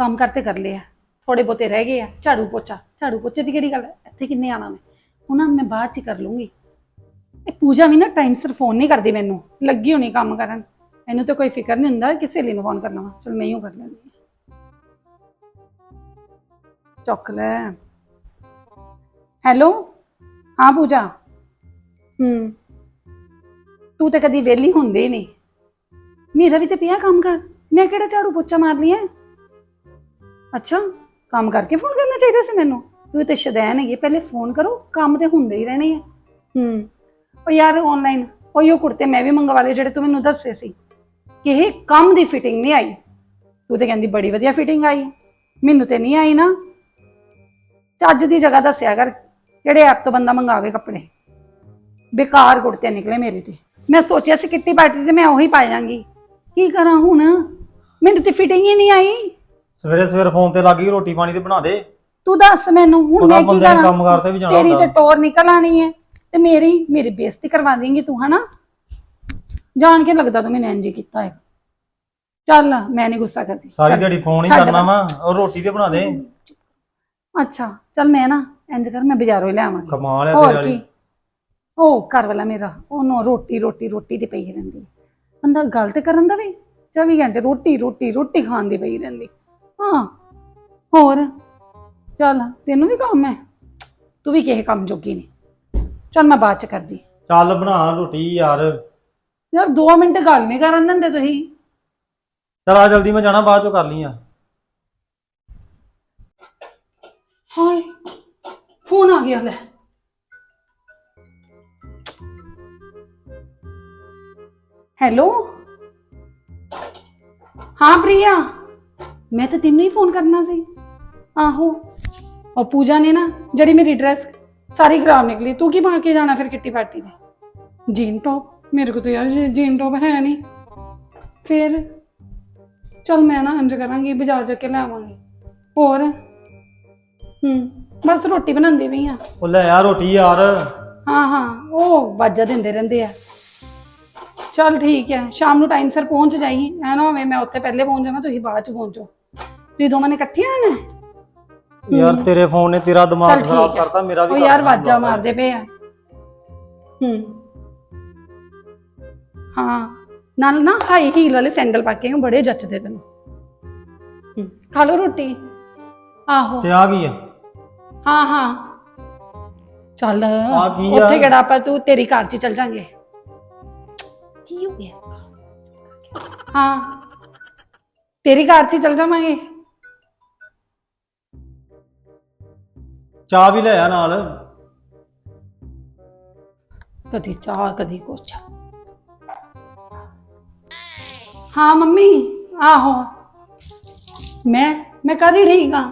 ਕੰਮ ਕਰਤੇ ਕਰ ਲਿਆ ਥੋੜੇ ਬਹੁਤੇ ਰਹਿ ਗਏ ਆ, ਝਾੜੂ ਪੋਚਾ। ਝਾੜੂ ਪੋਚੇ ਦੀ ਕਿਹੜੀ ਗੱਲ ਹੈ? ਇੱਥੇ ਕਿੰਨੇ ਆਣਾ ਮੈਂ? ਉਹਨਾਂ ਮੈਂ ਬਾਅਦ ਚ ਕਰ ਲੂੰਗੀ ਇਹ ਪੂਜਾ ਵੀ ਨਾ ਟਾਈਮ ਸਿਰ ਫੋਨ ਨਹੀਂ ਕਰਦੀ ਮੈਨੂੰ। ਲੱਗੀ ਹੋਣੀ ਕੰਮ ਕਰਨ। ਮੈਨੂੰ ਤਾਂ ਕੋਈ ਫਿਕਰ ਨਹੀਂ ਹੁੰਦਾ ਕਿਸੇ ਲਈ ਨੂੰ ਫੋਨ ਕਰਨਾ ਵਾ। ਚਲ ਮੈਂ ਹੀ ਓ ਕਰ ਲੈਂਦੀ ਹਾਂ। ਚੁੱਕ ਲੈ। ਹੈਲੋ ਹਾਂ ਪੂਜਾ? ਹੂੰ। ਤੂੰ ਤਾਂ ਕਦੀ ਵਿਹਲੀ ਹੁੰਦੀ ਨਹੀਂ। ਮੇਰਾ ਵੀ ਤੇ ਪਿਆ ਕੰਮ ਕਰ। ਮੈਂ ਕਿਹੜਾ ਝਾੜੂ ਪੋਚਾ ਮਾਰਨੀ ਹੈ ਅੱਛਾ ਕੰਮ ਕਰਕੇ ਫੋਨ ਕਰਨਾ ਚਾਹੀਦਾ ਸੀ ਮੈਨੂੰ? ਤੂੰ ਤੇ ਸ਼ਦੈਨ ਹੈਗੀ ਪਹਿਲੇ ਫੋਨ ਕਰੋ ਕੰਮ ਤੇ ਹੁੰਦੇ ਹੀ ਰਹਿਣੇ ਆ। ਹੂੰ। ਉਹ ਯਾਰ ਆਨਲਾਈਨ ਉਹ ਕੁੜਤੇ ਮੈਂ ਵੀ ਮੰਗਵਾ ਲਏ ਜਿਹੜੇ ਤੂੰ ਮੈਨੂੰ ਦੱਸੇ ਸੀ। ਕਿ ਇਹ ਕੰਮ ਦੀ ਫਿਟਿੰਗ ਨਹੀਂ ਆਈ। ਤੂੰ ਤੇ ਕਹਿੰਦੀ ਬੜੀ ਵਧੀਆ ਫਿਟਿੰਗ ਆਈ। ਮੈਨੂੰ ਤੇ ਨਹੀਂ ਆਈ ਨਾ। ਚੱਜ ਦੀ ਜਗ੍ਹਾ ਦੱਸਿਆ ਕਰ ਕਿਹੜੇ ਐਪ ਤੋਂ ਬੰਦਾ ਮੰਗਾਵੇ ਕੱਪੜੇ? ਬੇਕਾਰ ਕੁੜਤੇ ਨਿਕਲੇ ਮੇਰੇ ਤੇ। ਮੈਂ ਸੋਚਿਆ ਸੀ ਕਿੱਟੀ ਪਾਰਟੀ ਤੇ ਮੈਂ ਉਹੀ ਪਾ ਜਾਾਂਗੀ ਕੀ ਕਰਾਂ ਹੁਣ? ਮੈਨੂੰ ਤੇ ਫਿਟਿੰਗ ਹੀ ਨਹੀਂ ਆਈ। ਸਵੇਰੇ ਸਵੇਰੇ ਫੋਨ ਤੇ ਲੱਗ ਗਈ ਰੋਟੀ ਪਾਣੀ ਤੇ ਬਣਾ ਦੇ। ਤੂੰ ਦੱਸ ਮੈਨੂੰ ਹੁਣ ਉਹਦਾ ਮੈਂ ਕੀ ਬੰਦੇ ਨੇ ਕਰਾਂ? ਕੰਮ ਕਰਤੇ ਵੀ ਜਾਣਾ ਤੇਰੀ ਤੇ ਹੁੰਦਾ। ਟੋਰ ਨਿਕਲ ਆਣੀ ਹੈ ਤੇ ਮੇਰੀ ਮੇਰੀ ਬੇਇੱਜ਼ਤੀ ਕਰਵਾ ਦੇਂਗੀ ਤੂੰ ਹਨਾ? ਜਾਣ ਕੇ ਲੱਗਦਾ ਤੂੰ ਮੈਨੂੰ ਇੰਜ ਹੀ ਕੀਤਾ ਹੈ ਚੱਲ ਮੈਂ ਨਹੀਂ ਗੁੱਸਾ ਕਰਦੀ। ਸਾਰੀ ਚੱਲ। ਦਿਹਾੜੀ ਫੋਨ ਹੀ ਛੱਡ ਕਰਨਾ ਦੇ। ਵਾ ਉਹ ਰੋਟੀ ਤੇ ਬਣਾ ਦੇ। ਅੱਛਾ ਚੱਲ ਮੈਂ ਨਾ ਇੰਜ ਕਰ ਮੈਂ ਬਾਜ਼ਾਰੋਂ ਹੀ ਲੈ ਆਵਾਂਗੀ। ਕਮਾਲ ਹੈ ਹੋਰ ਤੇਰੇ ਵਾਲੀ। ਕੀ? ਉਹ ਘਰ ਵਾਲਾ ਮੇਰਾ ਉਹਨੂੰ ਰੋਟੀ ਰੋਟੀ ਰੋਟੀ ਤੇ ਪਈ ਰਹਿੰਦੀ। ਬੰਦਾ ਗੱਲ ਤੇ ਕਰਨ ਦਾ ਵੀ 24 ਘੰਟੇ ਰੋਟੀ ਰੋਟੀ ਰੋਟੀ ਖਾਣ ਦੀ ਪਈ ਰਹਿੰਦੀ। ਹਾਂ ਹੋਰ? ਚੱਲ ਤੈਨੂੰ ਵੀ ਕੰਮ ਹੈ। ਤੂੰ ਵੀ ਕਿਸੇ ਕੰਮ ਜੋਗੀ ਨਹੀਂ। ਚੱਲ ਮੈਂ ਬਾਅਦ ਚ ਕਰਦੀ। ਚੱਲ ਬਣਾ ਰੋਟੀ ਯਾਰ। ਯਾਰ 2 ਮਿੰਟ ਗੱਲ ਨਹੀਂ ਕਰਨ ਦਿੰਦੇ ਤੁਸੀਂ। ਚਲ ਆ ਜਲਦੀ ਮੈਂ ਜਾਣਾ ਬਾਅਦ ਚੋਂ ਕਰ ਲਈ ਆ ਹਾਏ ਫੋਨ ਆ ਗਿਆ ਲੈ। ਹੈਲੋ? ਹਾਂ ਪ੍ਰਿਆ। ਮੈਂ ਤਾਂ ਤੈਨੂੰ ਹੀ ਫੋਨ ਕਰਨਾ ਸੀ। ਆਹੋ ਉਹ ਪੂਜਾ ਨੇ ਨਾ ਜਿਹੜੀ ਮੇਰੀ ਡਰੈਸ ਸਾਰੀ ਖਰਾਬ ਨਿਕਲੀ ਤੂੰ ਕੀ ਪਾ ਕੇ ਜਾਣਾ ਫਿਰ ਕਿੱਟੀ ਪਾਰਟੀ ਤੇ? ਜੀਨ ਟੌਪ ਮੇਰੇ ਕੋਲ ਤਾਂ ਯਾਰ ਜੀ- ਜੀਨ ਟੌਪ ਹੈ ਨਹੀਂ। ਫਿਰ ਚਲ ਮੈਂ ਨਾ ਇੰਜ ਕਰਾਂਗੀ ਬਾਜ਼ਾਰ ਜਾ ਕੇ ਲੈ ਆਵਾਂਗੀ। ਹੋਰ? ਹੂੰ ਬਸ ਰੋਟੀ ਬਣਾਉਂਦੀ ਪਈ ਆ। ਉਹ ਲੈ ਆ ਰੋਟੀ ਯਾਰ। ਹਾਂ ਹਾਂ ਉਹ ਵਾਜਾ ਦਿੰਦੇ ਰਹਿੰਦੇ ਆ। ਚਲ ਠੀਕ ਹੈ ਸ਼ਾਮ ਨੂੰ ਟਾਈਮ ਸਿਰ ਪਹੁੰਚ ਜਾਈ। ਐ ਨਾ ਹੋਵੇ ਮੈਂ ਉੱਥੇ ਪਹਿਲੇ ਪਹੁੰਚ ਜਾਵਾਂ ਤੁਸੀਂ ਬਾਅਦ ਚ ਪਹੁੰਚੋ। ਤੁਸੀਂ ਦੋਵਾਂ ਨੇ ਇਕੱਠੀਆਂ ਆਣਾ? ਯਾਰ ਤੇਰੇ ਫੋਨ ਨੇ ਤੇਰਾ ਦਿਮਾਗ ਚੱਲ ਖਰਾਬ ਠੀਕ ਹੈ। ਕਰਤਾ ਮੇਰਾ ਵੀ ਉਹ ਕਰ ਯਾਰ ਦੇਣਾ ਵਾਜਾ। ਮਾਰਦੇ ਪਏ ਆ। ਹੂੰ। ਹਾਂ। ਨਾਲ ਨਾ ਹਾਈ ਹੀਲ ਵਾਲੇ ਸੈਂਡਲ ਪਾ ਕੇ ਆਈ, ਬੜੇ ਜੱਚਦੇ ਤੈਨੂੰ। ਹੂੰ। ਖਾ ਲਓ ਰੋਟੀ। ਆਹੋ। ਤੇ ਆ ਗਈ ਆ। ਹਾਂ ਹਾਂ। ਚੱਲ ਆ ਕੀ ਆ? ਉੱਥੇ ਕਿਹੜਾ ਆਪਾਂ ਤੂੰ ਤੇਰੀ ਘਰ 'ਚ ਚੱਲ ਜਾਾਂਗੇ। ਕੀ ਹੋ ਗਿਆ? ਹਾਂ। ਤੇਰੀ ਘਰ 'ਚ ਚੱਲ ਜਾਵਾਂਗੇ। ਚਾਹ ਵੀ ਲੈ ਆ ਨਾਲ। ਕਦੀ ਚਾਹ, ਕਦੀ ਕੁਛ। ਹਾਂ ਮੰਮੀ, ਆਹੋ। ਮੈਂ ਮੈਂ ਕਦੀ ਠੀਕ ਆ?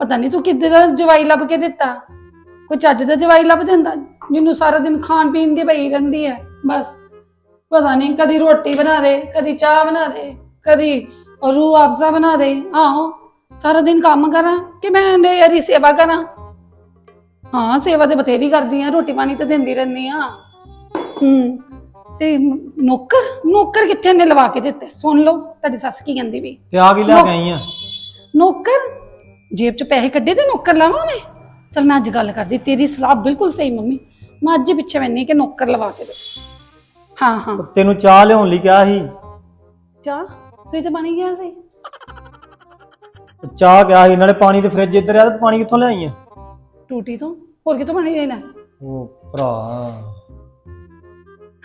ਪਤਾ ਨਹੀਂ ਤੂੰ ਕਿੱਦੇ ਦਾ ਜਵਾਈ ਲੱਭ ਕੇ ਦਿੱਤਾ। ਕੋਈ ਚੱਜ ਦਾ ਜਵਾਈ ਲੱਭ ਦਿੰਦਾ, ਜਿਹਨੂੰ ਸਾਰਾ ਦਿਨ ਖਾਣ ਪੀਣ ਦੀ ਪਈ ਰਹਿੰਦੀ ਹੈ ਬਸ। ਪਤਾ ਨਹੀਂ ਕਦੀ ਰੋਟੀ ਬਣਾ ਦੇ, ਕਦੀ ਚਾਹ ਬਣਾ ਦੇ, ਕਦੀ ਰੂ ਅਫਜ਼ਾ ਬਣਾ ਦੇ। ਆਹੋ, ਸਾਰਾ ਦਿਨ ਕੰਮ ਕਰਾਂ ਕਿ ਮੈਂ ਇਹਦੇ ਸੇਵਾ ਕਰਾਂ? ਹਾਂ ਸੇਵਾ ਤੇ ਬਥੇਰੀ ਕਰਦੀ ਆ ਰੋਟੀ ਪਾਣੀ ਤਾਂ ਦਿੰਦੀ ਰਹਿੰਦੀ ਆ। ਹੂੰ। ਤੇ ਨੌਕਰ ਨੌਕਰ ਕਿੱਥੇ ਨੇ ਲਵਾ ਕੇ ਦਿੱਤੇ? ਸੁਣ ਲਓ ਤੁਹਾਡੀ ਸੱਸ ਕੀ ਕਹਿੰਦੀ ਵੀ। ਤੇ ਆ ਕੀ ਲੈ ਕੇ ਆਈ ਆ? ਨੌਕਰ? ਜੇਬ ਚ ਪੈਸੇ ਕੱਢੇ ਤੇ ਨੌਕਰ ਲਾਵਾਂ ਮੈਂ? ਚਲ ਮੈਂ ਅੱਜ ਗੱਲ ਕਰਦੀ ਤੇਰੀ ਸਲਾਹ ਬਿਲਕੁਲ ਸਹੀ ਮੰਮੀ। ਮੈਂ ਅੱਜ ਹੀ ਪਿੱਛੇ ਮੈਨੇ ਕਿ ਨੌਕਰ ਲਵਾ ਕੇ ਦੇ। ਹਾਂ ਹਾਂ। ਤੈਨੂੰ ਚਾਹ ਲਿਆਉਣ ਲਈ ਕਿਹਾ ਸੀ। ਚਾਹ? ਤੂੰ ਤੇ ਬਣੀ ਗਿਆ ਸੀ। ਚਾਹ ਕਿਹਾ ਸੀ ਨਾਲੇ ਪਾਣੀ ਤੇ ਫ੍ਰਿਜ ਇੱਧਰ ਆ ਤੇ ਪਾਣੀ ਕਿੱਥੋਂ ਲਿਆਈ ਆ? ਟੂਟੀ ਤੋਂ? ਹੋਰ ਕਿਤੋਂ ਬਣੀ ਲੈਣਾ ਉਹ ਭਰਾ।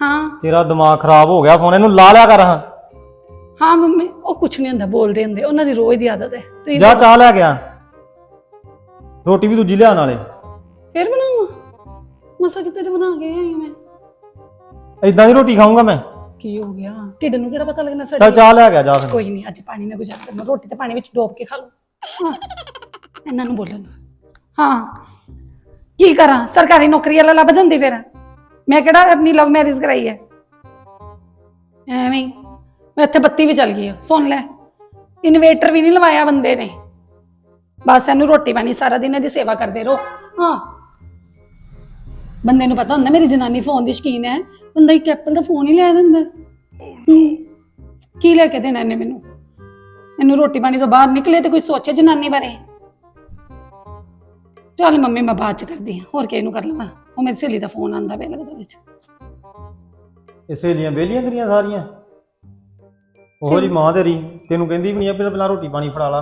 ਹਾਂ। ਤੇਰਾ ਦਿਮਾਗ ਖਰਾਬ ਹੋ ਗਿਆ ਫੋਨ ਇਹਨੂੰ ਲਾ ਲਿਆ ਕਰ ਹਾਂ। ਹਾਂ ਮੰਮੀ ਉਹ ਕੁਛ ਨਹੀਂ ਹੁੰਦਾ ਬੋਲਦੇ ਹੁੰਦੇ ਉਹਨਾਂ ਦੀ ਰੋਜ਼ ਦੀ ਆਦਤ ਹੈ। ਤੁਸੀਂ ਜਾ ਚਾਹ ਲੈ ਗਿਆ ਰੋਟੀ ਵੀ ਦੂਜੀ ਲਿਆ ਨਾਲੇ। ਫਿਰ ਬਣਾਉਂ ਮਸਾ ਕਿਤੇ ਤੇ ਬਣਾ ਕੇ ਆਈ ਮੈਂ? ਇਦਾਂ ਦੀ ਰੋਟੀ ਖਾਊਂਗਾ ਮੈਂ। ਕੀ ਹੋ ਗਿਆ? ਢਿੱਡ ਨੂੰ ਕਿਹੜਾ ਪਤਾ ਲੱਗਣਾ ਚੱਲ ਸਾਡੀ ਚਾਹ ਲੈ ਗਿਆ ਜਾ ਫਿਰ। ਕੋਈ ਨਹੀਂ ਅੱਜ ਪਾਣੀ ਨਾਲ ਗੁਜ਼ਾਰ ਕਰਨਾ ਰੋਟੀ ਤੇ ਪਾਣੀ ਵਿੱਚ ਡੋਬ ਕੇ ਖਾ ਲਓ ਹਾਂ ਇਹਨਾਂ ਨੂੰ ਬੋਲਣ ਦਿਓ ਹਾਂ। ਕੀ ਕਰਾਂ? ਸਰਕਾਰੀ ਨੌਕਰੀ ਵਾਲਾ ਲੱਭ ਦਿੰਦੀ ਫਿਰ। ਮੈਂ ਕਿਹੜਾ ਆਪਣੀ ਲਵ ਮੈਰਿਜ ਕਰਾਈ ਹੈ? ਐਵੇਂ ਹੀ। ਮੈਂ ਇੱਥੇ ਬੱਤੀ ਵੀ ਚੱਲ ਗਈ ਆ, ਸੁਣ ਲੈ। ਇਨਵੇਟਰ ਵੀ ਨਹੀਂ ਲਵਾਇਆ ਬੰਦੇ ਨੇ। ਬਸ ਇਹਨੂੰ ਰੋਟੀ ਪਾਣੀ ਸਾਰਾ ਦਿਨ ਇਹਦੀ ਸੇਵਾ ਕਰਦੇ ਰਹੋ। ਹਾਂ। ਬੰਦੇ ਨੂੰ ਪਤਾ ਹੁੰਦਾ ਮੇਰੀ ਜਨਾਨੀ ਫੋਨ ਦੀ ਸ਼ਕੀਨ ਹੈ। ਬੰਦਾ ਇੱਕ ਐਪਲ ਦਾ ਫੋਨ ਹੀ ਲੈ ਦਿੰਦਾ। ਹੂੰ। ਕੀ ਲੈ ਕੇ ਦੇਣਾ ਇਹਨੇ ਮੈਨੂੰ? ਇਹਨੂੰ ਰੋਟੀ ਪਾਣੀ ਤੋਂ ਬਾਹਰ ਨਿਕਲੇ ਤੇ ਕੋਈ ਸੋਚੇ ਜਨਾਨੀ ਬਾਰੇ? ਚੱਲ ਮੰਮੀ ਮੈਂ ਬਾਅਦ ਚ ਕਰਦੀ ਹਾਂ ਹੋਰ ਕਿਹਨੂੰ ਕਰ ਲਵਾਂ? ਉਹ ਮੇਰੀ ਸਹੇਲੀ ਦਾ ਫੋਨ ਆਂਦਾ ਪਿਆ ਲੱਗਦਾ ਵਿੱਚ। ਇਹ ਸਹੇਲੀਆਂ ਵਿਹਲੀਆਂ ਤੇਰੀਆਂ ਸਾਰੀਆਂ? ਉਹੋ ਜੀ ਮਾਂ ਤੇਰੀ ਤੈਨੂੰ ਕਹਿੰਦੀ ਵੀ ਨਹੀਂ ਆ ਪਹਿਲਾਂ ਪਹਿਲਾਂ ਰੋਟੀ ਪਾਣੀ ਫੜਾ ਲਾ।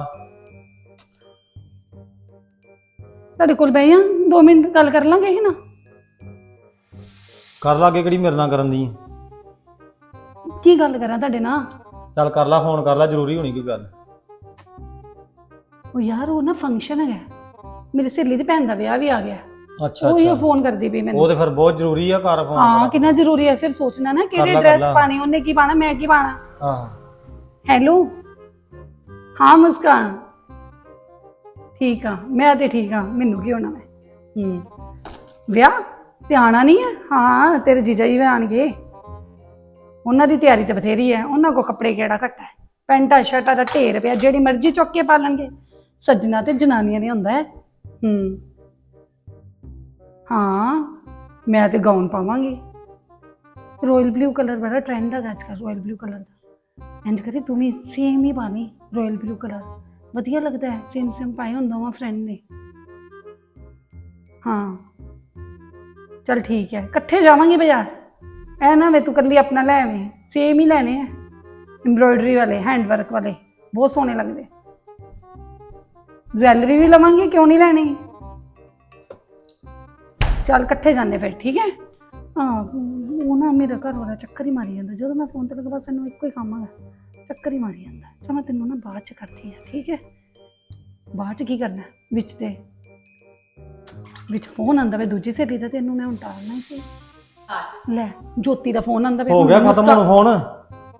ਤੁਹਾਡੇ ਕੋਲ ਬਈ ਆ 2 ਮਿੰਟ ਗੱਲ ਕਰ ਲਾਂਗੇ ਹੈ ਨਾ। ਕਰ ਲਾ ਅੱਗੇ ਕਿਹੜੀ ਮੇਰੇ ਨਾਲ ਕਰਨ ਦੀ ਕੀ ਗੱਲ ਕਰਾਂ ਤੁਹਾਡੇ ਨਾਲ? ਚੱਲ ਕਰ ਲਾ ਫੋਨ ਕਰ ਲਾ ਜ਼ਰੂਰੀ ਹੋਣੀ ਕੋਈ ਗੱਲ। ਉਹ ਯਾਰ ਉਹ ਨਾ ਫੰਕਸ਼ਨ ਹੈਗਾ। ਮੇਰੀ ਸਹੇਲੀ ਦੀ ਭੈਣ ਦਾ ਵਿਆਹ ਵੀ ਆ ਗਿਆ। ਅੱਛਾ ਉਹ ਹੀ ਅੱਛਾ। ਫੋਨ ਕਰਦੀ ਪਈ ਉਹ ਮੈਨੂੰ ਤੇ ਫਿਰ ਬਹੁਤ ਜ਼ਰੂਰੀ ਆ ਕਰ ਫੋਨ ਹਾਂ ਕਿੰਨਾ ਜ਼ਰੂਰੀ ਹੈ ਫਿਰ ਸੋਚਣਾ ਨਾ ਕਿਹੜੀ ਡਰੈਸ ਲਾ। ਪਾਣੀ ਉਹਨੇ ਕੀ ਪਾਣਾ ਮੈਂ ਕੀ ਪਾਣਾ ਆਹ ਹੈਲੋ ਹਾਂ ਮੁਸਕਾਨ। ਠੀਕ ਆ ਮੈਂ ਤੇ ਠੀਕ ਆ ਮੈਨੂੰ ਕੀ ਹੋਣਾ ਮੈਂ ਹੂੰ। ਵਿਆਹ? ਤੇ ਆਣਾ ਨਹੀਂ ਹੈ ਹਾਂ ਤੇਰੇ ਜੀਜਾ ਜੀ ਵੀ ਆਣਗੇ ਉਹਨਾਂ ਦੀ ਤਿਆਰੀ ਤੇ ਬਥੇਰੀ ਹੈ ਉਹਨਾਂ ਕੋ ਕੱਪੜੇ ਕਿਹੜਾ ਘੱਟ ਹੈ? ਪੈਂਟਾਂ ਸ਼ਰਟਾਂ ਦਾ ਢੇਰ ਪਿਆ ਜਿਹੜੀ ਮਰਜ਼ੀ ਚੁੱਕ ਕੇ ਪਾ ਲੈਣਗੇ। ਸੱਜਣਾ ਤੇ ਜਨਾਨੀਆਂ ਨੇ ਹੁੰਦਾ ਹੈ। ਹੂੰ। ਹਾਂ, ਮੈਂ ਤੇ ਗਾਊਨ ਪਾਵਾਂਗੀ। ਰਾਇਲ ਬਲੂ ਕਲਰ ਬੜਾ ਟ੍ਰੈਂਡ ਹੈਗਾ ਅੱਜ ਕੱਲ੍ਹ ਰਾਇਲ ਬਲੂ ਕਲਰ ਦਾ। ਇੰਜ ਕਰੀ ਤੂੰ ਵੀ ਸੇਮ ਹੀ ਪਾਣੀ ਰਾਇਲ ਬਲੂ ਕਲਰ ਵਧੀਆ ਲੱਗਦਾ ਹੈ ਸੇਮ ਸੇਮ ਪਾਏ ਹੁੰਦਾ ਵਾ ਫਰੈਂਡ ਨੇ। ਹਾਂ। ਚਲ ਠੀਕ ਹੈ, ਇਕੱਠੇ ਜਾਵਾਂਗੇ ਬਾਜ਼ਾਰ। ਐ ਨਾ ਵੇ ਤੂੰ ਕੱਲੀ ਆਪਣਾ ਲੈ ਆਵੇਂ ਸੇਮ ਹੀ ਲੈਣੇ ਆ। ਐਮਬ੍ਰੋਇਡਰੀ ਵਾਲੇ ਹੈਂਡ ਵਰਕ ਵਾਲੇ, ਬਹੁਤ ਸੋਹਣੇ ਲੱਗਦੇ। ਜਵੈਲਰੀ ਵੀ ਲਵਾਂਗੇ ਕਿਉਂ ਨਹੀਂ ਲੈਣੀ? ਚੱਲ ਇਕੱਠੇ ਜਾਂਦੇ ਫਿਰ ਠੀਕ ਹੈ? ਹਾਂ ਉਹ ਨਾ ਮੇਰਾ ਘਰ ਵਾਲਾ ਚੱਕਰ ਹੀ ਮਾਰੀ ਜਾਂਦਾ ਜਦੋਂ ਮੈਂ ਫੋਨ ਤੇ ਲੱਗਾ ਬਸ ਇਹਨੂੰ ਇੱਕੋ ਹੀ ਕੰਮ ਹੈਗਾ ਚੱਕਰ ਹੀ ਮਾਰੀ ਜਾਂਦਾ। ਤਾਂ ਮੈਂ ਤੈਨੂੰ ਨਾ ਬਾਅਦ ਚ ਕਰਦੀ ਹਾਂ ਠੀਕ ਹੈ? ਬਾਅਦ ਚ ਕੀ ਕਰਨਾ? ਵਿੱਚ ਤੇ ਵਿੱਚ ਫੋਨ ਆਂਦਾ ਵੇ ਦੂਜੀ ਸਹੇਲੀ ਦਾ ਤੈਨੂੰ ਮੈਂ ਹੁਣ ਟਾਲਣਾ ਹੀ ਸੀ। ਲੈ ਜੋਤੀ ਦਾ ਫੋਨ ਆਂਦਾ ਵੇ ਹੋ ਗਿਆ ਖਤਮ ਹੁਣ ਫੋਨ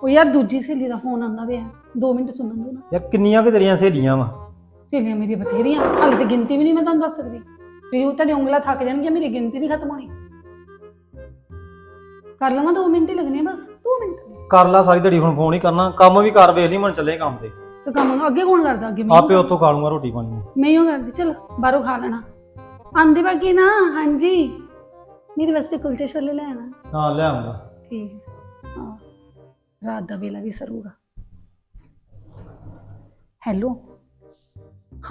ਉਹ ਯਾਰ ਦੂਜੀ ਸਹੇਲੀ ਦਾ ਫੋਨ ਆਂਦਾ ਵੇ 2 ਮਿੰਟ ਸੁਣਨ ਦੋ ਨਾ। ਯਾਰ ਕਿੰਨੀਆਂ ਕਿ ਤੇਰੀਆਂ ਸਹੇਲੀਆਂ ਵਾ? ਸਹੇਲੀਆਂ ਮੇਰੀ ਬਥੇਰੀਆਂ ਹਾਲੇ ਤੇ ਗਿਣਤੀ ਵੀ ਨਹੀਂ ਮੈਂ ਤੁਹਾਨੂੰ ਦੱਸ ਸਕਦੀ। ਤੇ ਉਹ ਤੁਹਾਡੀ ਉਂਗਲਾਂ ਥੱਕ ਜਾਣਗੀਆਂ ਮੇਰੀ ਗਿਣਤੀ ਨਹੀਂ ਖਤਮ ਹੋਣੀ। ਕਰ ਲਵਾਂ 2 ਮਿੰਟ ਹੀ ਲੱਗਣੇ ਆ ਬਸ 2 ਮਿੰਟ। ਕਰ ਲਾ ਸਾਰੀ ਦਿਹਾੜੀ ਹੁਣ ਫੋਨ ਹੀ ਕਰਨਾ। ਕੰਮ ਵੀ ਕਰ ਵੇਖ ਲਈ ਮਨ ਚੱਲੇ ਕੰਮ ਤੇ। ਤੇ ਕੰਮ ਅੱਗੇ ਕੌਣ ਕਰਦਾ ਅੱਗੇ ਮੈਂ ਆਪੇ ਉੱਥੋਂ ਖਾ ਲੂੰਗਾ ਰੋਟੀ ਪਾਣੀ ਮੈਂ ਹੀ ਓ ਕਰਦੀ ਚਲ ਬਾਹਰੋਂ ਖਾ ਲੈਣਾ। ਆਂਦੇ ਬਾਕੀ ਨਾ ਹਾਂਜੀ। ਮੇਰੇ ਵਾਸਤੇ ਕੁਲਚੇ ਛੋਲੇ ਲੈ ਆਣਾ। ਹਾਂ ਲੈ ਆਉਂਗਾ। ਠੀਕ ਹੈ। ਹਾਂ। ਰਾਤ ਦਾ ਵੇਲਾ ਵੀ ਸਰੂਗਾ। ਹੈਲੋ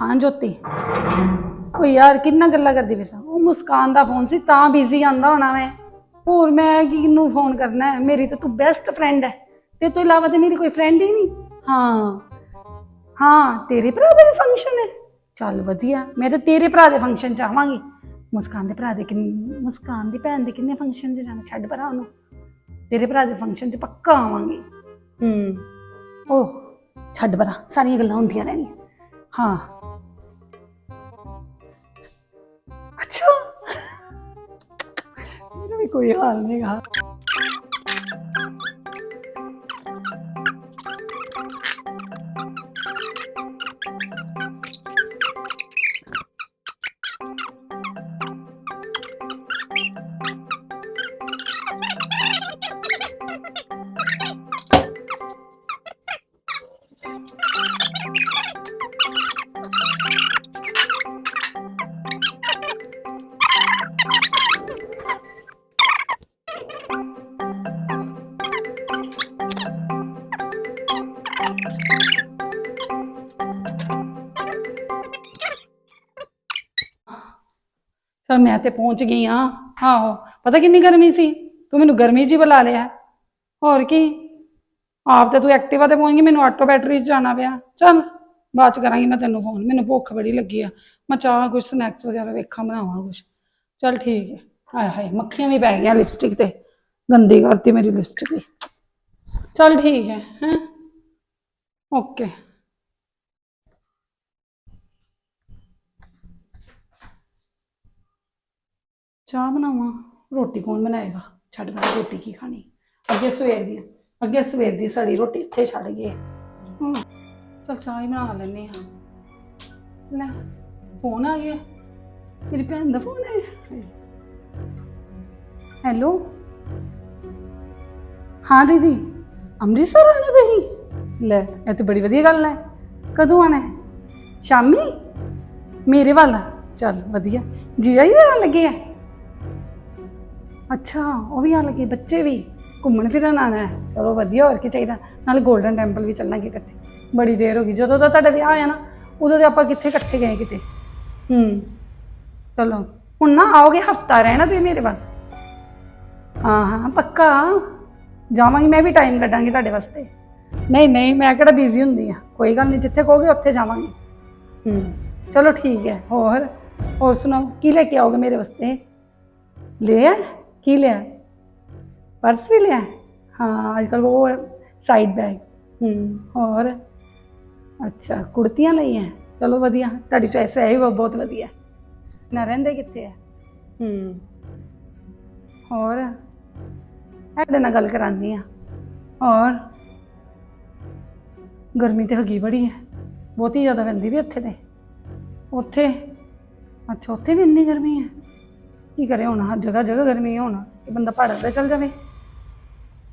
ਹਾਂ ਜੋਤੀ। ਉਹ ਯਾਰ, ਕਿੰਨਾ ਗੱਲਾਂ ਕਰਦੀ ਪਈ ਸਾਂ। ਉਹ ਮੁਸਕਾਨ ਦਾ ਫੋਨ ਸੀ, ਤਾਂ ਬਿਜ਼ੀ ਆਂਦਾ ਹੋਣਾ ਮੈਂ। ਹੋਰ ਮੈਂ ਕਿਹਨੂੰ ਫੋਨ ਕਰਨਾ ਹੈ? ਮੇਰੀ ਤਾਂ ਤੂੰ ਬੈਸਟ ਫਰੈਂਡ ਹੈ। ਤੇ ਤੋਂ ਇਲਾਵਾ ਤੇ ਮੇਰੀ ਕੋਈ ਫਰੈਂਡ ਹੀ ਨਹੀਂ। ਹਾਂ। ਹਾਂ, ਤੇਰੇ ਭਰਾ ਦਾ ਵੀ ਫੰਕਸ਼ਨ ਹੈ। ਚੱਲ ਵਧੀਆ, ਮੈਂ ਤਾਂ ਤੇਰੇ ਭਰਾ ਦੇ ਫੰਕਸ਼ਨ ਚ ਆਵਾਂਗੀ ਮੁਸਕਾਨ ਦੇ ਭਰਾ ਦੇ ਕਿੰਨ ਮੁਸਕਾਨ ਦੀ ਭੈਣ ਦੇ ਕਿੰਨੇ ਫੰਕਸ਼ਨ 'ਚ ਜਾਣਾ? ਛੱਡ ਭਰਾ ਉਹਨੂੰ ਤੇਰੇ ਭਰਾ ਦੇ ਫੰਕਸ਼ਨ 'ਚ ਪੱਕਾ ਆਵਾਂਗੀ। ਹੂੰ। ਉਹ ਛੱਡ ਭਰਾ, ਸਾਰੀਆਂ ਗੱਲਾਂ ਹੁੰਦੀਆਂ ਰਹਿਣੀਆਂ। ਹਾਂ। ਅੱਛਾ ਮੇਰਾ ਵੀ ਕੋਈ ਹਾਲ ਨਹੀਂਗਾ ਚਲ ਮੈਂ ਤੇ ਪਹੁੰਚ ਗਈ ਆ। ਆਹੋ, ਪਤਾ ਕਿੰਨੀ ਗਰਮੀ ਸੀ? ਤੂੰ ਮੈਨੂੰ ਗਰਮੀ 'ਚ ਹੀ ਬੁਲਾ ਲਿਆ। ਹੋਰ ਕੀ? ਆਪ ਤੇ ਤੂੰ ਐਕਟਿਵਾ ਤੇ ਪਹੁੰਚ ਗਈ, ਮੈਨੂੰ ਆਟੋ ਬੈਟਰੀ 'ਚ ਜਾਣਾ ਪਿਆ। ਚੱਲ, ਬਾਅਦ ਚ ਕਰਾਂਗੀ ਮੈਂ ਤੈਨੂੰ ਫੋਨ ਮੈਨੂੰ ਭੁੱਖ ਬੜੀ ਲੱਗੀ ਆ। ਮੈਂ ਚਾਹ ਕੁਝ ਸਨੈਕਸ ਵਗੈਰਾ ਵੇਖਾਂ, ਬਣਾਵਾਂ ਕੁਝ ਚੱਲ ਠੀਕ ਹੈ ਆਏ ਹਾਏ, ਮੱਖੀਆਂ ਵੀ ਪੈ ਗਈਆਂ ਲਿਪਸਟਿਕ ਤੇ। ਗੰਦੀ ਕਰਤੀ ਮੇਰੀ ਲਿਪਸਟਿਕ ਵੀ ਚੱਲ ਠੀਕ ਹੈ ਹੈ? ਓਕੇ ਚਾਹ ਬਣਾਵਾਂ ਰੋਟੀ ਕੌਣ ਬਣਾਏਗਾ? ਛੱਡ ਮੈਂ ਰੋਟੀ ਕੀ ਖਾਣੀ? ਅੱਗੇ ਸਵੇਰ ਦੀ ਅੱਗੇ ਸਵੇਰ ਦੀ ਸੜੀ ਰੋਟੀ ਇੱਥੇ ਛੱਡ ਗਏ। ਹਮ, ਚੱਲ ਚਾਹ ਹੀ ਬਣਾ ਲੈਨੇ ਹਾਂ। ਲੈ ਫੋਨ ਆ ਗਿਆ। ਮੇਰੀ ਭੈਣ ਦਾ ਫੋਨ ਹੈ ਹੈਲੋ ਹਾਂ ਦੀਦੀ ਅੰਮ੍ਰਿਤਸਰ ਆਣਾ ਤੁਸੀਂ? ਲੈ ਇਹ ਤਾਂ ਬੜੀ ਵਧੀਆ ਗੱਲ ਹੈ। ਕਦੋਂ ਆਣਾ ਹੈ? ਸ਼ਾਮੀ? ਮੇਰੇ ਵੱਲ? ਚੱਲ ਵਧੀਆ। ਜੀਜਾ ਜੀ ਆਉਣ ਲੱਗੇ ਆ। ਅੱਛਾ, ਉਹ ਵੀ ਆਉਣ ਲੱਗੇ ਬੱਚੇ ਵੀ? ਘੁੰਮਣ ਫਿਰਨ ਆਣਾ ਹੈ। ਚਲੋ ਵਧੀਆ, ਹੋਰ ਕੀ ਚਾਹੀਦਾ? ਨਾਲ 골ਡਨ ਟੈਂਪਲ ਵੀ ਚੱਲਾਂਗੇ ਇਕੱਠੇ। ਬੜੀ ਦੇਰ ਹੋ ਗਈ। ਜਦੋਂ ਦਾ ਤੁਹਾਡਾ ਵਿਆਹ ਹੋਇਆ ਨਾ, ਉਦੋਂ ਦੇ ਆਪਾਂ ਕਿੱਥੇ ਇਕੱਠੇ ਗਏ ਕਿਤੇ? ਹੂੰ। ਚਲੋ, ਹੁਣ ਨਾ ਆਓਗੇ, ਹਫਤਾ ਰਹਿਣਾ ਤੁਸੀਂ ਮੇਰੇ ਵੱਲ। ਹਾਂ ਹਾਂ, ਪੱਕਾ। ਜਾਵਾਂਗੀ, ਮੈਂ ਵੀ ਟਾਈਮ ਕੱਢਾਂਗੀ ਤੁਹਾਡੇ ਵਾਸਤੇ। ਨਹੀਂ ਨਹੀਂ, ਮੈਂ ਕਿਹੜਾ ਬਿਜ਼ੀ ਹੁੰਦੀ ਆ। ਕੋਈ ਗੱਲ ਨਹੀਂ, ਜਿੱਥੇ ਕਹੋਗੇ, ਉੱਥੇ ਜਾਵਾਂਗੀ। ਹੂੰ। ਚਲੋ ਠੀਕ ਹੈ, ਹੋਰ? ਹੋਰ ਸੁਣਾਓ, ਕੀ ਲੈ ਕੇ ਆਓਗੇ ਮੇਰੇ ਵਾਸਤੇ? ਲਿਆ ਕੀ ਲਿਆ? ਪਰਸ ਵੀ ਲਿਆ? ਹਾਂ ਅੱਜ ਕੱਲ ਉਹ ਸਾਈਡ ਬੈਗ ਹੂੰ। ਹੋਰ? ਅੱਛਾ ਕੁੜਤੀਆਂ ਲਈਆਂ? ਚਲੋ ਵਧੀਆ ਤੁਹਾਡੀ ਚੋਇਸ ਹੈ ਹੀ ਬਹੁਤ ਵਧੀਆ। ਨਾ ਰਹਿੰਦੇ ਕਿੱਥੇ ਆ? ਹੂੰ। ਹੋਰ? ਇਹਦੇ ਨਾਲ ਗੱਲ ਕਰਾਂਦੀ ਆ ਹੋਰ? ਗਰਮੀ ਤੇ ਹੈਗੀ ਬੜੀ ਹੈ। ਬਹੁਤੀ ਜ਼ਿਆਦਾ ਪੈਂਦੀ ਵੀ ਇੱਥੇ ਤੇ। ਉੱਥੇ? ਅੱਛਾ ਉੱਥੇ ਵੀ ਇੰਨੀ ਗਰਮੀ ਹੈ? ਕੀ ਕਰੇ ਹੁਣ? ਹਰ ਜਗ੍ਹਾ ਜਗ੍ਹਾ ਗਰਮੀ ਹੁਣ ਕਿ ਬੰਦਾ ਪਹਾੜਾਂ ਤੇ ਚੱਲ ਜਾਵੇ?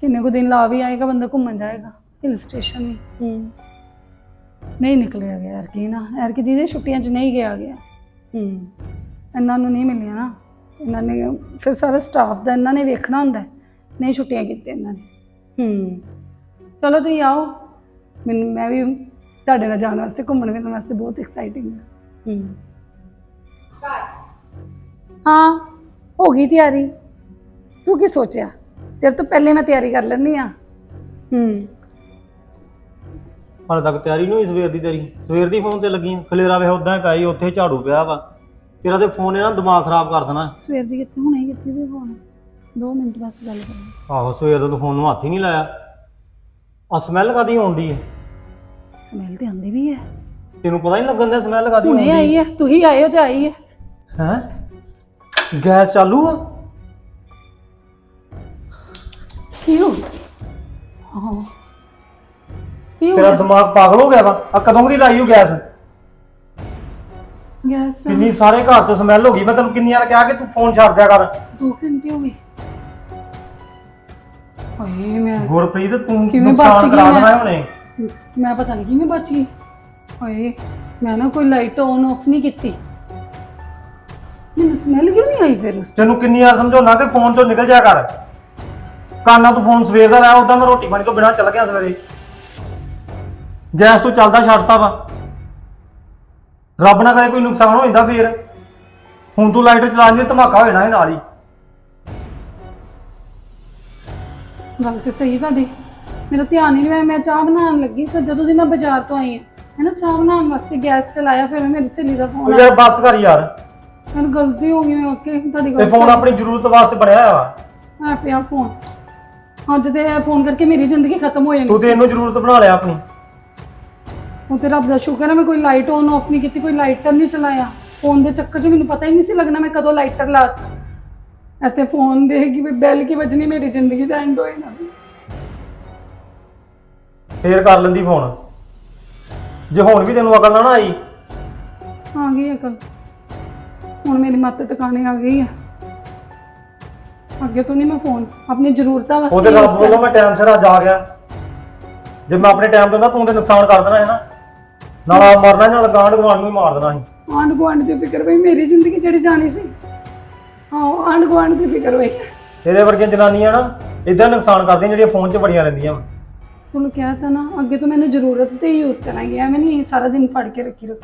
ਕਿੰਨੇ ਕੁ ਦਿਨ ਲਾ ਵੀ ਆਏਗਾ ਬੰਦਾ ਘੁੰਮਣ ਜਾਏਗਾ? ਹਿਲ ਸਟੇਸ਼ਨ ਵੀ। ਹੂੰ। ਨਹੀਂ ਨਿਕਲਿਆ ਗਿਆ ਯਾਰ ਕੀ ਨਾ। ਯਾਰ ਕਿ ਦੀਦੀ ਛੁੱਟੀਆਂ 'ਚ ਨਹੀਂ ਗਿਆ ਗਿਆ। ਹੂੰ। ਇਹਨਾਂ ਨੂੰ ਨਹੀਂ ਮਿਲੀਆਂ ਨਾ। ਇਹਨਾਂ ਨੇ ਫਿਰ ਸਾਰਾ ਸਟਾਫ ਦਾ ਇਹਨਾਂ ਨੇ ਵੇਖਣਾ ਹੁੰਦਾ। ਨਹੀਂ ਛੁੱਟੀਆਂ ਕੀਤੀਆਂ ਇਹਨਾਂ ਨੇ। ਹੂੰ। ਚਲੋ ਤੁਸੀਂ ਆਓ। ਮੈਨੂੰ ਮੈਂ ਵੀ ਤੁਹਾਡੇ ਨਾਲ ਜਾਣ ਵਾਸਤੇ ਘੁੰਮਣ ਫਿਰਨ ਵਾਸਤੇ ਬਹੁਤ ਐਕਸਾਈਟਿੰਗ ਹੈ। ਹੂੰ ਹਾਂ। ਹੋ ਗਈ ਤਿਆਰੀ? ਤੂੰ ਕੀ ਸੋਚਿਆ? ਤੇਰੇ ਤੋਂ ਪਹਿਲੇ ਮੈਂ ਤਿਆਰੀ ਕਰ ਲੈਂਦੀ ਆ ਹੂੰ। ਹਾਲੇ ਤੱਕ ਤਿਆਰੀ ਨਹੀਂ ਹੋਈ ਸਵੇਰ ਦੀ ਤੇਰੀ। ਸਵੇਰ ਦੀ ਫੋਨ ਤੇ ਲੱਗੀ ਆਂ। ਖਲੇਰਾ ਵੇ ਉਦਾਂ ਹੀ ਪਾਈ ਉੱਥੇ ਝਾੜੂ ਪਿਆ ਵਾ। ਤੇਰਾ ਤੇ ਫੋਨ ਇਹਨਾਂ ਦਿਮਾਗ ਖਰਾਬ ਕਰ ਦੇਣਾ। ਸਵੇਰ ਦੀ ਕਿੱਥੇ ਹੁਣੇ ਕਿੱਥੇ ਵੀ ਫੋਨ 2 ਮਿੰਟ ਬਸ ਗੱਲ ਕਰਨੀ ਆਹੋ ਸਵੇਰ ਦਾ ਤੂੰ ਫੋਨ ਨੂੰ ਹੱਥ ਹੀ ਨਹੀਂ ਲਾਇਆ। ਆ ਸਮੈਲ ਕਾਦੀ ਆਉਂਦੀ ਹੈ ਸਮੈਲ ਤੇ ਆਉਂਦੀ ਵੀ ਹੈ। ਤੈਨੂੰ ਪਤਾ ਹੀ ਨਹੀਂ ਲੱਗਣ ਦਾ ਸਮੈਲ ਕਾਦੀ ਹੁਣੇ ਆਈ ਹੈ। ਤੂੰ ਹੀ ਆਏ ਹੋ ਤੇ ਆਈ ਹੈ। ਹੈ? ਗੈਸ ਚਾਲੂ ਆ? ਕੀ ਹੋ ਹਾਂ। ਕੀ ਹੋ ਤੇਰਾ ਦਿਮਾਗ ਪਾਗਲ ਹੋ ਗਿਆ ਵਾ। ਆ ਕਦੋਂ ਦੀ ਲਾਈ ਹੋ ਗੈਸ? ਗੈਸ ਕਿੰਨੀ ਸਾਰੇ ਘਰ ਤੋਂ ਸਮੈਲ ਹੋ ਗਈ। ਮੈਂ ਤੈਨੂੰ ਕਿੰਨੀ ਵਾਰ ਕਿਹਾ ਕਿ ਤੂੰ ਫੋਨ ਛੱਡ ਦਿਆ ਕਰ। 2 ਘੰਟੇ ਹੋ ਗਏ। ਓਏ ਮੈਂ ਗੁਰਪ੍ਰੀਤ ਤੂੰ ਕਿਵੇਂ ਬਚ ਨੁਕਸਾਨ ਗਈ ਕਰਾ ਮੈਂ? ਦੇਣਾ ਹੁਣੇ। ਮੈਂ ਪਤਾ ਨਹੀਂ ਕਿਵੇਂ ਬਚ ਗਈ। ਓਏ ਮੈਂ ਨਾ ਕੋਈ ਲਾਈਟ ਔਨ ਆਫ ਨਹੀਂ ਕੀਤੀ। ਮੈਨੂੰ ਸਮੈਲ ਕਿਉਂ ਨਹੀਂ ਆਈ ਫਿਰ? ਉਸ ਤੈਨੂੰ ਕਿੰਨੀ ਵਾਰ ਸਮਝਾਉਣਾ ਕਿ ਫੋਨ ਤੋਂ ਨਿਕਲ ਜਾ ਕਰ। ਕਾਨਾ ਤੂੰ ਫੋਨ ਸਵੇਰ ਦਾ ਲਾਇਆ ਉਦਾਂ ਮੈਂ ਰੋਟੀ ਪਾਣੀ ਤੋਂ ਬਿਨਾਂ ਚੱਲ ਗਿਆ ਸਵੇਰੇ। ਗੈਸ ਤੋਂ ਚੱਲਦਾ ਛੱਡਤਾ ਵਾ। ਰੱਬ ਨਾ ਕਰੇ ਕੋਈ ਨੁਕਸਾਨ ਹੋ ਜਾਂਦਾ ਫੇਰ। ਹੁਣ ਤੂੰ ਲਾਈਟਰ ਚਲਾਉਣ ਦੀ ਧਮਾਕਾ ਹੋ ਜਾਣਾ ਇਹ ਨਾਲ ਹੀ। ਗੱਲ ਤੇ ਸਹੀ ਤੁਹਾਡੀ। ਮੇਰਾ ਧਿਆਨ ਹੀ ਨਹੀਂ ਮੈਂ ਮੈਂ ਚਾਹ ਬਣਾਉਣ ਲੱਗੀ ਸੀ ਜਦੋਂ ਦੀ ਮੈਂ ਬਾਜ਼ਾਰ ਤੋਂ ਆਈ ਹਾਂ। ਹੈ ਨਾ ਚਾਹ ਬਣਾਉਣ ਵਾਸਤੇ ਗੈਸ ਚਲਾਇਆ ਫਿਰ ਮੇਰੀ ਸਹੇਲੀ ਦਾ ਫੋਨ ਯਾਰ ਬੱਸ ਕਰ ਯਾਰ। ਮੈਨੂੰ ਗਲਤੀ ਹੋ ਗਈ ਮੈਂ ਓਕੇ ਤੁਹਾਡੀ ਇਹ ਗੱਲ ਫੋਨ ਆਪਣੀ ਜ਼ਰੂਰਤ ਵਾਸਤੇ ਬਣਿਆ ਵਾ। ਆ ਪਿਆ ਫੋਨ ਅੱਜ ਤੇ ਫੋਨ ਕਰਕੇ ਮੇਰੀ ਜ਼ਿੰਦਗੀ ਖਤਮ ਹੋ ਜਾਣੀ ਤੂੰ ਤੇ ਇਹਨੂੰ ਜ਼ਰੂਰਤ ਬਣਾ ਲਿਆ ਆਪਣੀ। ਉਹ ਤੇ ਰੱਬ ਦਾ ਸ਼ੁਕਰ ਹੈ ਮੈਂ ਕੋਈ ਲਾਈਟ ਔਨ ਆਫ ਨਹੀਂ ਕੀਤੀ ਕੋਈ ਲਾਈਟਰ ਨਹੀਂ ਚਲਾਇਆ। ਫੋਨ ਦੇ ਚੱਕਰ 'ਚ ਮੈਨੂੰ ਪਤਾ ਹੀ ਨਹੀਂ ਸੀ ਲੱਗਣਾ ਮੈਂ ਕਦੋਂ ਲਾਈਟਰ ਲਾਤਾ ਇੱਥੇ ਫੋਨ ਦੇ ਕਿ ਵੀ ਬੈਲ ਕੀ ਵੱਜਣੀ ਮੇਰੀ ਜ਼ਿੰਦਗੀ ਦਾ ਐਂਡ ਹੋਏ ਨਾ ਸੀ। ਫੇਰ ਕਰ ਲੈਂਦੀ ਫੋਨ ਜੇ ਹੁਣ ਵੀ ਤੈਨੂੰ ਅਕਲ ਨਾ ਨਾ ਆਈ। ਆ ਗਈ ਅਕਲ। ਹੁਣ ਮੇਰੀ ਮੱਤ ਟਿਕਾਣੇ ਆ ਗਈ ਹੈ ਅੱਗੇ ਤੋਂ ਨਹੀਂ ਮੈਂ ਫੋਨ ਆਪਣੀ ਜ਼ਰੂਰਤਾਂ ਵਾਸਤੇ ਉਹਦੇ use ਵੱਲੋਂ ਮੈਂ ਟਾਈਮ ਸਿਰ ਅੱਜ ਆ ਗਿਆ। ਜੇ ਮੈਂ ਆਪਣੇ ਟਾਈਮ ਤੋਂ ਨਾ ਤੂੰ ਤੇ ਨੁਕਸਾਨ ਕਰ ਦੇਣਾ ਹੈ ਨਾ? ਨਾਲ ਆਪ ਮਰਨਾ ਨਾਲ ਗਾਂਢ ਗਵਾਂਢ ਨੂੰ ਹੀ ਮਾਰ ਦੇਣਾ ਸੀ। ਆਂਢ ਗੁਆਂਢ ਦੀ ਫਿਕਰ ਪਈ ਮੇਰੀ ਜ਼ਿੰਦਗੀ ਜਿਹੜੀ ਜਾਣੀ ਸੀ। ਹਾਂ ਆਂਢ ਗੁਆਂਢ ਦੀ ਫਿਕਰ ਹੋਈ ਤੇਰੇ ਵਰਗੀਆਂ ਜਨਾਨੀਆਂ ਨਾ ਇਦਾਂ ਨੁਕਸਾਨ ਕਰਦੀਆਂ ਜਿਹੜੀਆਂ ਫੋਨ 'ਚ ਬੜੀਆਂ ਰਹਿੰਦੀਆਂ ਵਾਂ। ਤੁਹਾਨੂੰ ਕਿਹਾ ਤਾਂ ਨਾ ਅੱਗੇ ਤੋਂ ਮੈਨੂੰ ਜ਼ਰੂਰਤ ਤੇ ਯੂਜ਼ ਕਰਾਂਗੀ ਐਵੇਂ ਨਹੀਂ ਸਾਰਾ ਦਿਨ ਫੜ ਕੇ ਰੱਖੀ ਰੱਖ।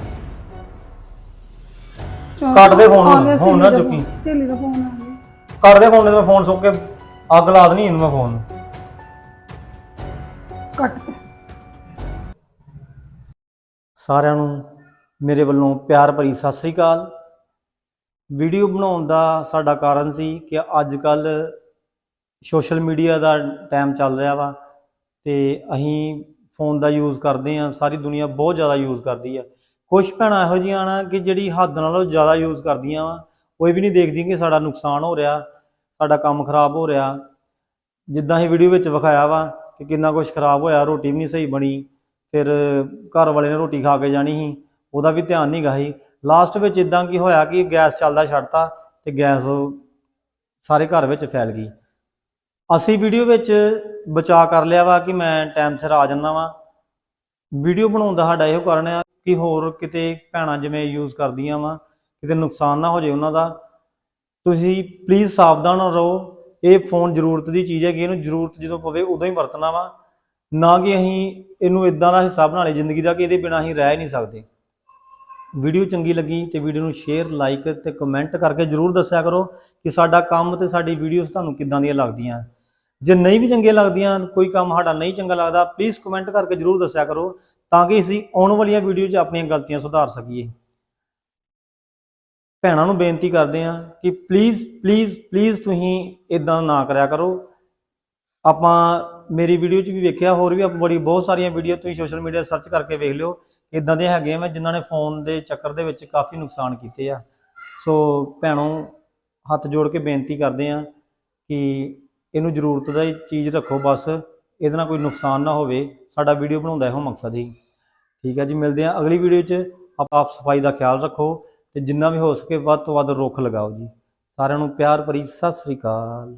ਕੱਟ ਦੇ phone ਆ ਗਿਆ ਹੁਣ ਨਾ ਸਹੇਲੀ ਦਾ ਚੁੱਕੀ। phone, ਸਹੇਲੀ ਦਾ ਫੋਨ ਆ ਗਿਆ। ਕਰ ਦੇ ਫੋਨ ਤੇ ਮੈਂ ਫੋਨ ਸੁੱਕ ਕੇ ਅੱਗ ਲਾ ਦੇਣੀ ਇਹਨੂੰ ਮੈਂ ਫੋਨ ਨੂੰ। ਕੱਟ ਤੇ। ਸਾਰਿਆਂ ਨੂੰ ਮੇਰੇ ਵੱਲੋਂ ਪਿਆਰ ਭਰੀ ਸਤਿ ਸ੍ਰੀ ਅਕਾਲ। ਵੀਡੀਓ ਬਣਾਉਣ ਦਾ ਸਾਡਾ ਕਾਰਨ ਸੀ ਕਿ ਅੱਜ ਕੱਲ ਸੋਸ਼ਲ ਮੀਡੀਆ ਦਾ ਟਾਈਮ ਚੱਲ ਰਿਹਾ ਵਾ ਤੇ ਅਸੀਂ ਫੋਨ ਦਾ ਯੂਜ਼ ਕਰਦੇ ਆ ਸਾਰੀ ਦੁਨੀਆ ਬਹੁਤ ਜ਼ਿਆਦਾ ਯੂਜ਼ ਕਰਦੀ ਆ। ਕੁਛ ਭੈਣਾਂ ਇਹੋ ਜਿਹੀਆਂ ਨਾ ਕਿ ਜਿਹੜੀ ਹੱਦ ਨਾਲੋਂ ਜ਼ਿਆਦਾ ਯੂਜ਼ ਕਰਦੀਆਂ ਵਾ। ਕੋਈ ਵੀ ਨਹੀਂ ਦੇਖਦੀ ਕਿ ਸਾਡਾ ਨੁਕਸਾਨ ਹੋ ਰਿਹਾ, ਸਾਡਾ ਕੰਮ ਖਰਾਬ ਹੋ ਰਿਹਾ। ਜਿੱਦਾਂ ਹੀ ਵੀਡੀਓ ਵਿੱਚ ਵਿਖਾਇਆ ਵਾ ਕਿ ਕਿੰਨਾ ਕੁਝ ਖਰਾਬ ਹੋਇਆ, ਰੋਟੀ ਵੀ ਨਹੀਂ ਸਹੀ ਬਣੀ, ਫਿਰ ਘਰ ਵਾਲੇ ਨੇ ਰੋਟੀ ਖਾ ਕੇ ਜਾਣੀ ਸੀ, ਉਹਦਾ ਵੀ ਧਿਆਨ ਨਹੀਂ ਗਾ ਸੀ। ਲਾਸਟ ਵਿੱਚ ਇਦਾਂ ਕੀ ਹੋਇਆ ਕਿ ਗੈਸ ਚੱਲਦਾ ਛੱਡਤਾ ਤੇ ਗੈਸ ਸਾਰੇ ਘਰ ਵਿੱਚ ਫੈਲ ਗਈ। ਅਸੀਂ ਵੀਡੀਓ ਵਿੱਚ ਬਚਾ ਕਰ ਲਿਆ ਵਾ ਕਿ ਮੈਂ ਟਾਈਮ ਸਿਰ ਆ ਜਾਂਦਾ ਵਾਂ। ਵੀਡੀਓ ਬਣਾਉਣ ਦਾ ਸਾਡਾ ਇਹੋ ਕਾਰਨ ਆ ਕਿ ਹੋਰ ਕਿਤੇ ਭੈਣਾਂ ਜਿਵੇਂ ਯੂਜ਼ ਕਰਦੀਆਂ ਵਾ, ਕਿਤੇ ਨੁਕਸਾਨ ਨਾ ਹੋ ਜਾਏ ਉਹਨਾਂ ਦਾ। ਤੁਸੀਂ ਪਲੀਜ਼ ਸਾਵਧਾਨ ਰਹੋ। ਇਹ ਫੋਨ ਜ਼ਰੂਰਤ ਦੀ ਚੀਜ਼ ਹੈ ਕਿ ਇਹਨੂੰ ਜ਼ਰੂਰਤ ਜਦੋਂ ਪਵੇ ਉਦੋਂ ਹੀ ਵਰਤਣਾ ਵਾ। ਨਾ ਕਿ ਅਸੀਂ ਇਹਨੂੰ ਇਦਾਂ ਦਾ ਹਿੱਸਾ ਬਣਾ ਲਏ ਜ਼ਿੰਦਗੀ ਦਾ ਕਿ ਇਹਦੇ ਬਿਨਾਂ ਅਸੀਂ ਰਹਿ ਹੀ ਨਹੀਂ ਸਕਦੇ। ਵੀਡੀਓ ਚੰਗੀ ਲੱਗੀ ਤੇ ਵੀਡੀਓ ਨੂੰ ਸ਼ੇਅਰ ਲਾਈਕ ਤੇ ਕਮੈਂਟ ਕਰਕੇ ਜਰੂਰ ਦੱਸਿਆ ਕਰੋ ਕਿ ਸਾਡਾ ਕੰਮ ਤੇ ਸਾਡੀ ਵੀਡੀਓਜ਼ ਤੁਹਾਨੂੰ ਕਿੱਦਾਂ ਦੀਆਂ ਲੱਗਦੀਆਂ। ਜੇ ਨਹੀਂ ਵੀ ਚੰਗੀਆਂ ਲੱਗਦੀਆਂ, ਕੋਈ ਕੰਮ ਸਾਡਾ ਨਹੀਂ ਚੰਗਾ ਲੱਗਦਾ ਪਲੀਜ਼ ਕਮੈਂਟ ਕਰਕੇ ਜਰੂਰ ਦੱਸਿਆ ਕਰੋ, ਤਾਂ ਕਿ ਅਸੀਂ ਆਉਣ ਵਾਲੀਆਂ ਵੀਡੀਓ 'ਚ ਆਪਣੀਆਂ ਗਲਤੀਆਂ ਸੁਧਾਰ ਸਕੀਏ। ਭੈਣਾਂ ਨੂੰ ਬੇਨਤੀ ਕਰਦੇ ਹਾਂ ਕਿ ਪਲੀਜ਼ ਪਲੀਜ਼ ਪਲੀਜ਼ ਤੁਸੀਂ ਇਦਾਂ ਨਾ ਕਰਿਆ ਕਰੋ। ਆਪਾਂ ਮੇਰੀ ਵੀਡੀਓ 'ਚ ਵੀ ਵੇਖਿਆ, ਹੋਰ ਵੀ ਆਪਾਂ ਬੜੀ, ਬਹੁਤ ਸਾਰੀਆਂ ਵੀਡੀਓ ਤੁਸੀਂ ਸੋਸ਼ਲ ਮੀਡੀਆ ਸਰਚ ਕਰਕੇ ਵੇਖ ਲਿਓ। ਇਦਾਂ ਦੇ ਹੈਗੇ ਆ ਮੈਂ, ਜਿਨ੍ਹਾਂ ਨੇ ਫੋਨ ਦੇ ਚੱਕਰ ਦੇ ਵਿੱਚ ਕਾਫੀ ਨੁਕਸਾਨ ਕੀਤੇ ਆ। ਸੋ ਭੈਣੋ, ਹੱਥ ਜੋੜ ਕੇ ਬੇਨਤੀ ਕਰਦੇ ਆ ਕਿ ਇਹਨੂੰ ਜ਼ਰੂਰਤ ਦਾ ਹੀ ਚੀਜ਼ ਰੱਖੋ ਬਸ, ਇਹਦੇ ਨਾਲ ਕੋਈ ਨੁਕਸਾਨ ਨਾ ਹੋਵੇ। ਸਾਡਾ ਵੀਡੀਓ ਬਣਾਉਂਦਾ ਇਹੋ ਮਕਸਦ ਹੀ। ਠੀਕ ਹੈ ਜੀ, ਮਿਲਦੇ ਆ ਅਗਲੀ ਵੀਡੀਓ 'ਚ। ਆਪ ਆਪ ਸਫ਼ਾਈ ਦਾ ਖਿਆਲ ਰੱਖੋ ਤੇ ਜਿੰਨਾ ਵੀ ਹੋ ਸਕੇ ਵੱਧ ਤੋਂ ਵੱਧ ਰੁੱਖ ਲਗਾਓ ਜੀ। ਸਾਰਿਆਂ ਨੂੰ ਪਿਆਰ ਭਰੀ ਸਤਿ ਸ੍ਰੀ ਅਕਾਲ।